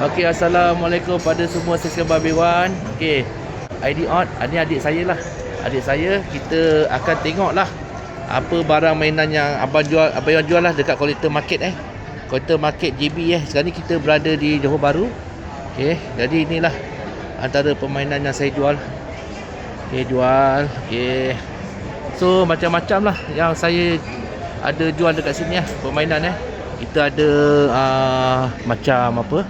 Okey, Assalamualaikum pada semua subscriber Babiwan. Okey, ID on. Ini adik saya lah. Adik saya, kita akan tengok lah apa barang mainan yang abang jual, abang yang jual lah dekat Collector Market eh. Collector Market JB eh. Sekarang ni kita berada di Johor Bahru. Okey, jadi inilah antara permainan yang saya jual. Okey, jual. Okey. So, macam-macam lah yang saya ada jual dekat sini lah permainan eh. Kita ada uh, macam apa?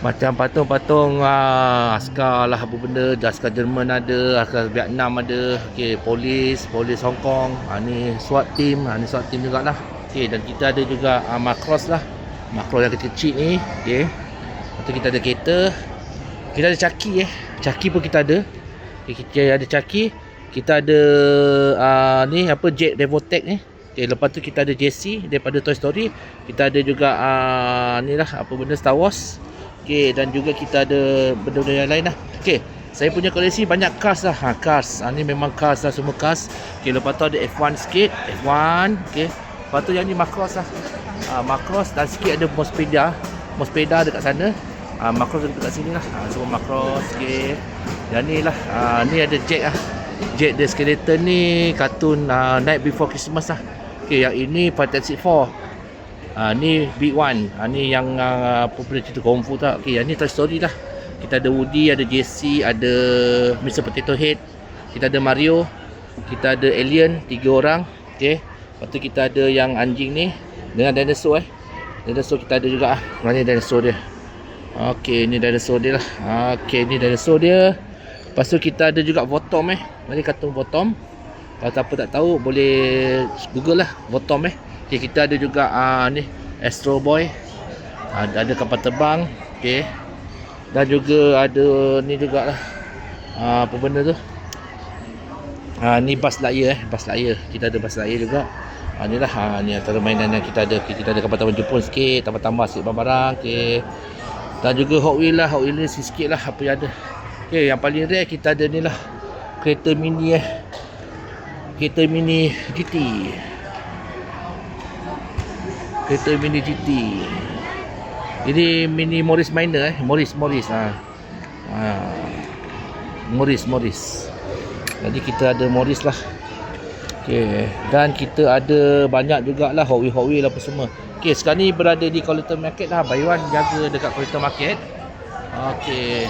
Macam patung-patung uh, askar lah apa benda Askar Jerman ada Askar Vietnam ada okay, Polis Polis Hong Kong ha, Ni SWAT team ha, Ni SWAT team jugalah okay, Dan kita ada juga uh, Macross lah Macross yang kecil-kecil ni. Lepas tu kita ada kereta Kita ada caki eh Caki pun kita ada okay, Kita ada caki Kita ada uh, Ni apa Jet Revotech ni Okay, lepas tu kita ada JC daripada Toy Story. Kita ada juga uh, ni lah apa benda Star Wars. Okey dan juga kita ada benda-benda yang lain lah. Okey, saya punya koleksi banyak cars lah. Ha, cars. Ha, ni memang cars lah semua cars. Okey, lepas tu ada F1 sikit, F1. Okey. Lepas tu yang ni Macross lah. Ha, Macross dan sikit ada Mospeda. Mospeda dekat sana. Ha, Macross dekat sini lah. Ha, semua Macross. Okey. Yang ni lah. Ha, ni ada Jack lah. Jack the Skeleton ni kartun uh, Night Before Christmas lah. Okey, yang ini Fantastic Four. Ha, ni big one. Ha, ni yang uh, popular cerita Kung Fu tak. Okey, yang ni Toy Story lah. Kita ada Woody, ada JC, ada Mr. Potato Head. Kita ada Mario. Kita ada Alien, tiga orang. Okey. Lepas tu kita ada yang anjing ni dengan dinosaur eh. Dinosaur kita ada juga ah. Mana dinosaur dia? Okey, ni dinosaur dia lah. Okey, ni dinosaur dia. Lepas tu kita ada juga Votom eh. Mari kartun Votom. Kalau siapa tak tahu boleh Google lah Votom eh. Okay, kita ada juga uh, ni Astro Boy. Uh, ada kapal terbang. Okey. Dan juga ada ni jugalah. Uh, apa benda tu? Uh, ni Buzz Lightyear eh, Buzz Lightyear. Kita ada Buzz Lightyear juga. Uh, ni lah, uh, ni antara mainan yang kita ada. Okay, kita ada kapal terbang Jepun sikit, tambah-tambah sikit barang-barang. Okey. Dan juga Hot Wheels lah, Hot Wheels sikit lah apa yang ada. Okey, yang paling rare kita ada ni lah. Kereta mini eh. Kereta mini GT kereta mini GT ini mini Morris Minor eh Morris Morris ha. ha. Morris Morris jadi kita ada Morris lah Okay. dan kita ada banyak jugalah Hot Wheels apa semua Okay, sekarang ni berada di Collector Market lah Bayuan jaga dekat Collector Market Okay.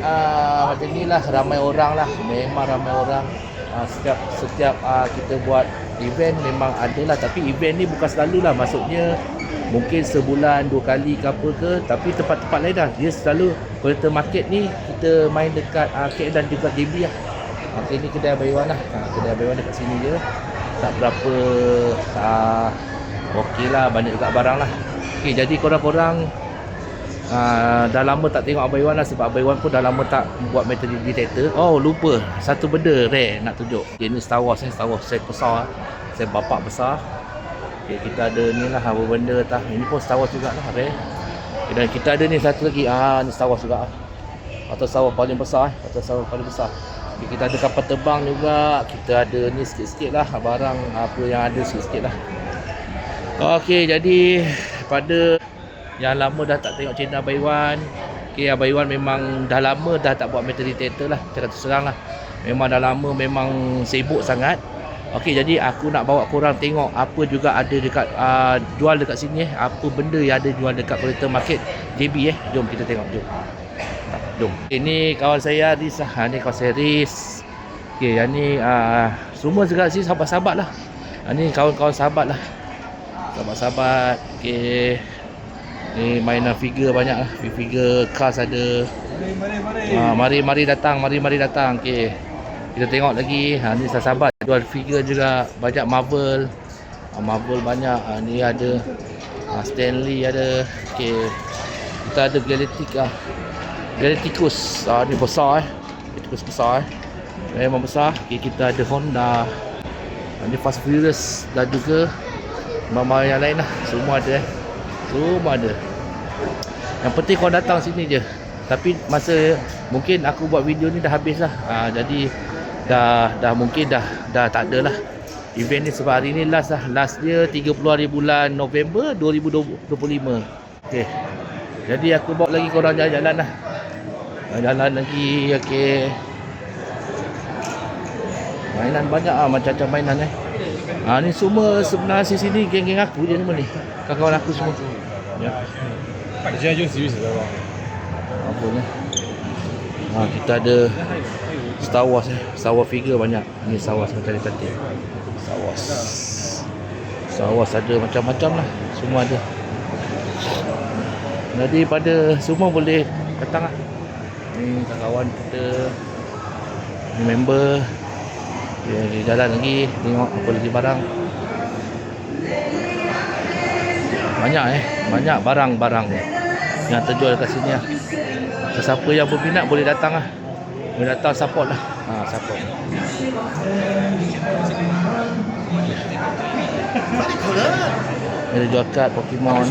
Ah, macam ni lah ramai orang lah memang ramai orang uh, setiap setiap uh, kita buat event memang ada lah tapi event ni bukan selalu lah. Maksudnya mungkin sebulan dua kali ke apa ke tapi tempat-tempat lain dah dia selalu collector market ni kita main dekat uh, KL dan juga DB lah. Okay, ni kedai Bayuan lah. Uh, kedai Bayuan dekat sini je. Tak berapa uh, okey lah banyak juga barang lah. Okay, jadi korang-korang Uh, dah lama tak tengok Abang Iwan lah sebab Abang Iwan pun dah lama tak buat metal detector. Oh lupa satu benda rare nak tunjuk. Okay, ni Star Wars ni Star Wars saya besar. Saya bapak besar. Okay, kita ada ni lah apa benda tah. Ini pun Star Wars juga lah rare. Okay, dan kita ada ni satu lagi. Ah ni Star Wars juga. Atau Star Wars paling besar. Atau Star Wars paling besar. Okay, kita ada kapal terbang juga. Kita ada ni sikit-sikit lah barang apa yang ada sikit-sikit lah. Okey jadi pada yang lama dah tak tengok channel Abang Iwan. Okay Abang Iwan memang dah lama dah tak buat metal detector lah. Saya kata serang lah. Memang dah lama memang sibuk sangat. Okay jadi aku nak bawa korang tengok apa juga ada dekat uh, jual dekat sini eh. Apa benda yang ada jual dekat collector market. JB eh. Jom kita tengok jom. Jom. Ini kawan saya Riz lah. Ini kawan saya Riz Okay yang ni uh, Semua dekat sini sahabat-sahabat lah. Ini kawan-kawan sahabat lah. Sahabat-sahabat. Okay Ni mainan figure banyak lah. Figure cars ada. Mari mari mari. Mari datang, mari mari datang. Okey. Kita tengok lagi. Ha ni sahabat jual figure juga banyak Marvel. Ha, Marvel banyak. Ha, ni ada ha, Stanley ada. Okey. Kita ada Galactic ah. Galacticus. Ha, ni besar eh. Galacticus besar eh. Memang besar. Okey, kita ada Honda. Ha, ni Fast Furious dan juga mama yang lain lah. Semua ada eh. Semua ada Yang penting kau datang sini je. Tapi masa Mungkin aku buat video ni dah habis lah. Ha, Jadi Dah dah mungkin dah Dah tak ada lah. Event ni sebab hari ni last lah. Last dia 30 hari bulan November 2025 Okay Jadi aku bawa lagi korang jalan-jalan lah. Jalan lagi, okey. Mainan banyak ah macam-macam mainan eh. Ha, ni semua sebenarnya asis sini geng-geng aku je semua ni. Kawan-kawan aku semua. Ya. Pak Jaya Jun serius lah. Apa ni? Ha, kita ada Star Wars eh. Star Wars figure banyak. Ni Star Wars macam tadi. Star Wars. Star Wars ada macam-macam lah. Semua ada. Jadi pada semua boleh datang lah. Ni kawan-kawan kita. Ni member. Dia, jalan lagi. Tengok apa lagi barang. Banyak eh. Banyak barang-barang yang terjual kat sini lah. Sesiapa yang berminat boleh datang lah. Boleh datang support lah. Ha, support. Dia jual kad Pokemon.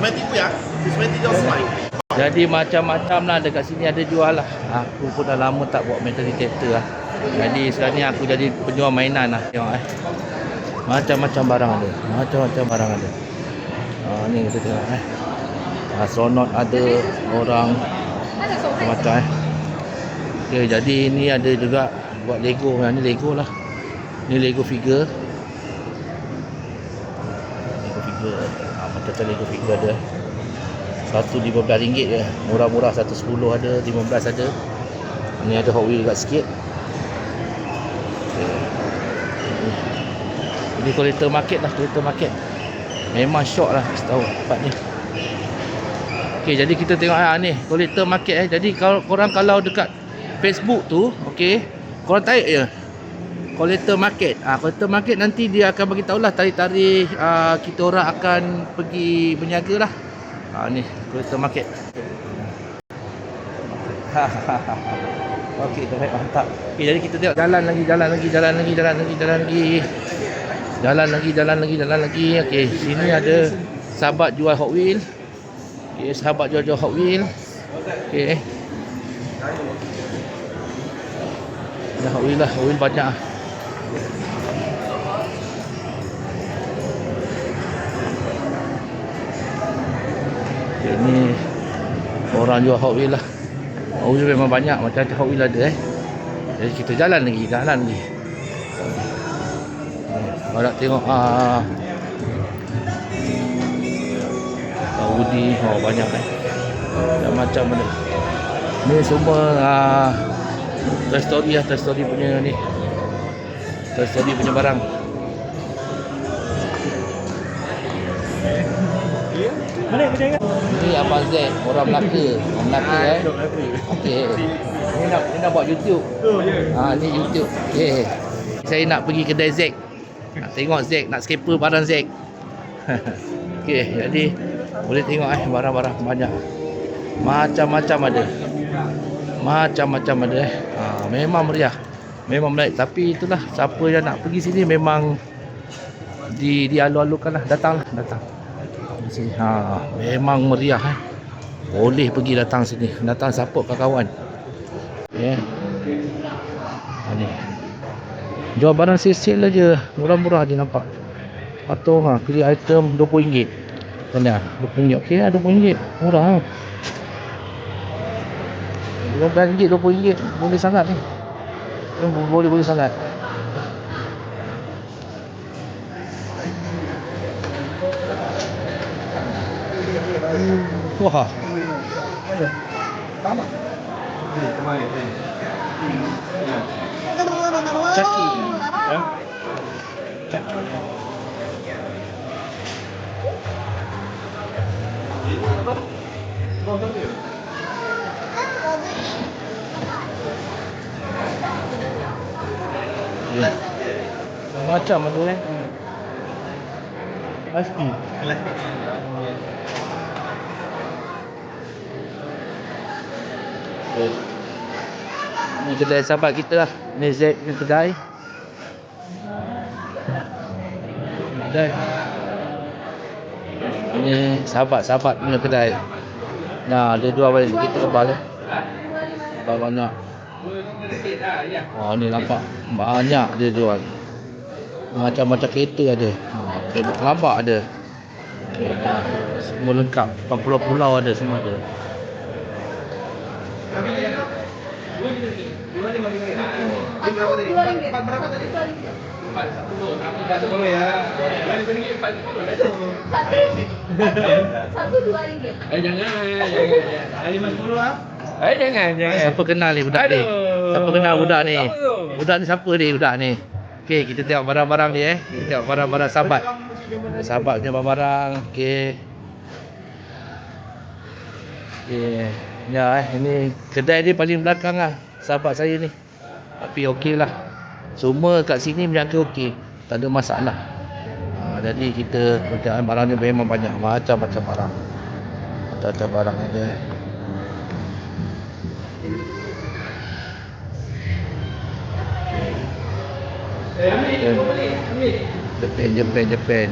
Jadi macam-macam lah dekat sini ada jual lah. Aku pun dah lama tak buat metal detector lah. Jadi sekarang ni aku jadi penjual mainan lah. Tengok eh. Macam-macam barang ada. Macam-macam barang ada. Ha, ni kita tengok eh. Astronot ada. Orang. Macam-macam eh. Okay, jadi ni ada juga buat Lego. Yang ni Lego lah. Ni Lego figure. Lego figure. Ha, macam-macam Lego figure ada. Satu RM15 je. Murah-murah. Satu RM10 ada. RM15 ada. Ni ada Hot Wheels dekat sikit. Ini collector market lah. Collector market. Memang syok lah. Setahu tempat ni. Okay, jadi kita tengok ah ni. Collector market eh. Jadi kalau korang kalau dekat Facebook tu. Okay. Korang tarik je. Collector market. Ah, collector market nanti dia akan bagi tahulah tarikh-tarikh ah, kita orang akan pergi berniaga lah. Ah ni collector market. Okey, terbaik mantap. Okey, jadi kita tengok jalan lagi, jalan lagi, jalan lagi, jalan lagi, jalan lagi. Jalan lagi, jalan lagi, jalan lagi. Okey, sini ada sahabat jual Hot Wheel. Okey, sahabat jual-jual Hot Wheel. Okey. Ada Hot Wheel lah, Hot Wheel banyak lah. Okay, ni orang jual Hot Wheel lah. Hot Wheel memang banyak macam-macam Hot Wheel ada eh. Jadi kita jalan lagi, jalan lagi. Nak tengok ah Audi, oh banyak eh. Dan macam mana. Ni semua ah Toy Story lah, Toy Story punya ni. Toy Story punya barang. Mana macam ni? Ni Abang Z, orang Melaka. Orang Melaka eh. Okey. Ni nak ni nak buat YouTube. Oh, ya. Ha ni YouTube. Okey. Saya nak pergi kedai Zack. Nak tengok Zack, nak scraper barang Zack. Okey, jadi boleh tengok eh barang-barang banyak. Macam-macam ada. Macam-macam ada eh. Ha, memang meriah. Memang menarik tapi itulah siapa yang nak pergi sini memang di dialu-alukan lah datanglah datang di sini ha memang meriah eh boleh pergi datang sini datang support kawan-kawan ya yeah. ha, ni jual barang sale-sale aja murah-murah je nampak. Atau ha pilih item RM20. Mana RM20 okey lah RM20 murah ha. RM15 RM20 boleh sangat ni. Boleh boleh sangat. Wah. Caki. Ya. Ya. Macam ada eh. Pasti. Okay. Ni kedai sahabat kita lah. Ni Z ni kedai. Kedai. Ni sahabat-sahabat punya kedai. Nah, dia dua balik kita kebal eh. Kebal banyak. Oh, ni nampak banyak dia jual. Macam-macam kereta ada. Kereta kelabak ada. Okay. Semua lengkap. Pulau-pulau ada semua ada. Satu dua ringgit. Eh jangan, jangan. Lima sepuluh ah. Eh jangan, jangan. Siapa kenal ni budak ni? Siapa kenal budak ni? Budak ni siapa ni budak ni? Okey, kita tengok barang-barang ni eh. Kita tengok barang-barang sahabat. Sahabat punya barang-barang. Okey. Okey. Ya eh, ini kedai dia paling belakang lah. Sahabat saya ni. Tapi okey lah. Semua kat sini menjaga okey. Tak ada masalah. Ha, jadi kita percayaan barang ni memang banyak. Macam-macam barang. Macam-macam barang ada. Jepen, jepen, jepen.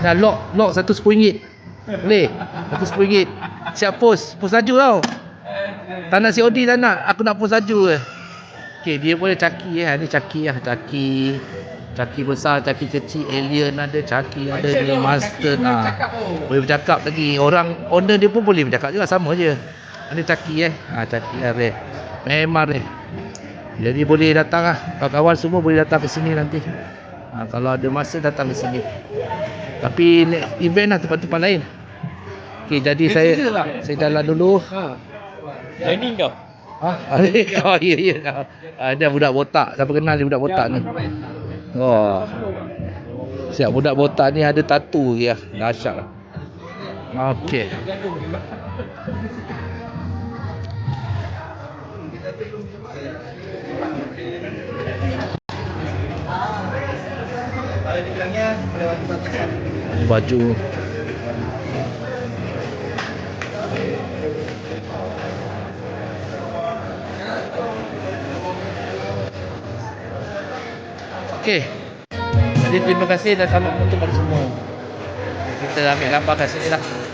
Nah, lock, lock satu sepuluh ringgit. Boleh? Satu sepuluh ringgit. Siap post, post laju tau. Tak nak COD tak nak, aku nak post laju je. Okay, dia boleh caki eh. Ni caki lah, caki. Caki besar, caki kecil, alien ada, caki ada, ni master. Ha. Boleh bercakap lagi. Orang owner dia pun boleh bercakap juga, sama je. Ada caki eh. Ha, caki lah, Reh. Memang Reh. Jadi boleh datang lah. Kawan-kawan semua boleh datang ke sini nanti. Ha, kalau ada masa datang ke sini. Tapi event lah tempat-tempat lain. Okey, jadi Next saya lah. saya jalan dulu. Ha. Training kau. Ha, oh ya ya. Ada budak botak. Siapa kenal ni budak botak ni? Oh. Siap budak botak ni ada tattoo ya. Dahsyat lah. Okey. Baju Okey. Jadi terima kasih dan salam untuk kepada semua. Kita ambil gambar kat sini lah.